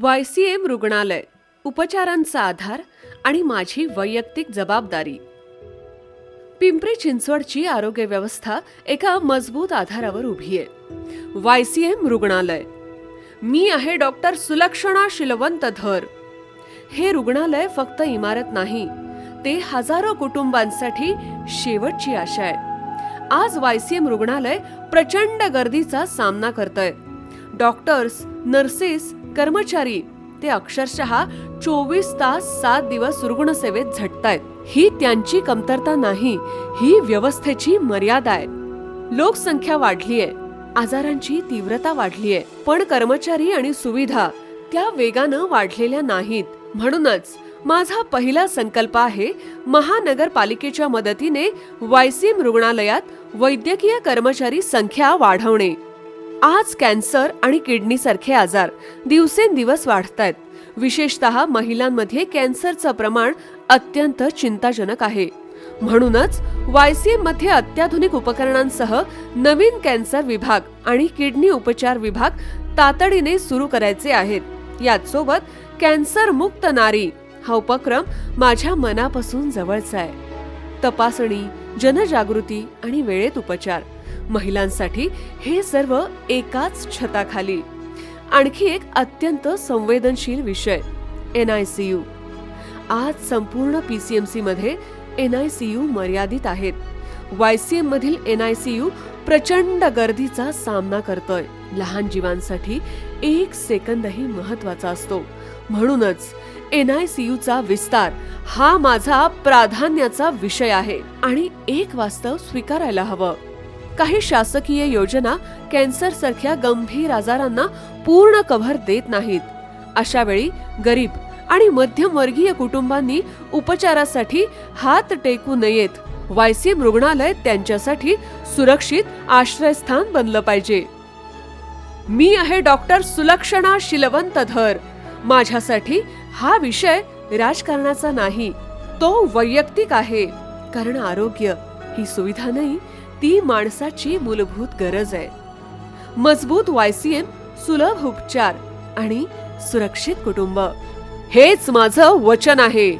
Y C M रुग्णालय उपचारांचा आधार आणि माझी वैयक्तिक जबाबदारी. पिंपरी चिंचवडची आरोग्य व्यवस्था एका मजबूत आधारावर उभी आहे. वाय सी एम रुग्णालय. मी आहे डॉक्टर सुलक्षणा शिलवंत धर. हे रुग्णालय फक्त इमारत नाही ते हजारो कुटुंबांसाठी शेवटची आशा आहे. आज वाय सी एम रुग्णालय प्रचंड गर्दीचा सामना करतंय. डॉक्टर्स नर्सेस कर्मचारी ते अक्षरशः चोवीस तास सात दिवस रुग्णसेवेत झटतायत. ही त्यांची कमतरता नाही ही व्यवस्थेची मर्यादा आहे. लोकसंख्या वाढलीय आजारांची तीव्रता वाढलीय पण कर्मचारी आणि सुविधा त्या वेगानं वाढलेल्या नाहीत. म्हणूनच माझा पहिला संकल्प आहे महानगरपालिकेच्या मदतीने वायसीम रुग्णालयात वैद्यकीय कर्मचारी संख्या वाढवणे. आज कॅन्सर आणि किडनी सारखे आजार दिवसेंदिवस वाढत आहेत विशेषतः महिलांमध्ये कॅन्सरचं प्रमाण अत्यंत चिंताजनक आहे. म्हणूनच वायसीएममध्ये अत्याधुनिक उपकरणांसह नवीन कॅन्सर विभाग आणि किडनी उपचार विभाग तातडीने सुरू करायचे आहेत. याचसोबत कॅन्सर मुक्त नारी हा उपक्रम माझ्या मनापासून जवळचा आहे. तपासणी जनजागृती आणि वेळेत उपचार. महिलांसाठी हे सर्व एकाच छताखाली. आणखी एक अत्यंत संवेदनशील विषय एन आय सी यू. आज संपूर्ण पी सी एममध्ये एन आय सी यू मर्यादित आहेत. वाय सी मधील एन आय सी यू प्रचंड गर्दीचा सामना करतोय. लहान जीवांसाठी एक सेकंदही महत्त्वाचा असतो. म्हणूनच एन आय सी चा विस्तार हा माझा प्राधान्याचा विषय आहे आणि एक वास्तव स्वीकारायला हवं. काही शासकीय योजना कॅन्सर सारख्या गंभीर आजारांना पूर्ण कव्हर देत नाहीत. अशा वेळी गरीब आणि मध्यमवर्गीय कुटुंबांनी उपचारासाठी हात टेकू नयेत. वायसीएम रुग्णालय त्यांच्यासाठी सुरक्षित आश्रयस्थान बनलं पाहिजे. मी आहे डॉक्टर सुलक्षणा शिलवंत धर माझ्यासाठी हा विषय राजकारणाचा नाही. तो वैयक्तिक आहे. कारण आरोग्य ही सुविधा नाही ती माणसाची मूलभूत गरज आहे. मजबूत वायसीएम सुलभ उपचार आणि सुरक्षित कुटुंब. हेच माझं वचन आहे.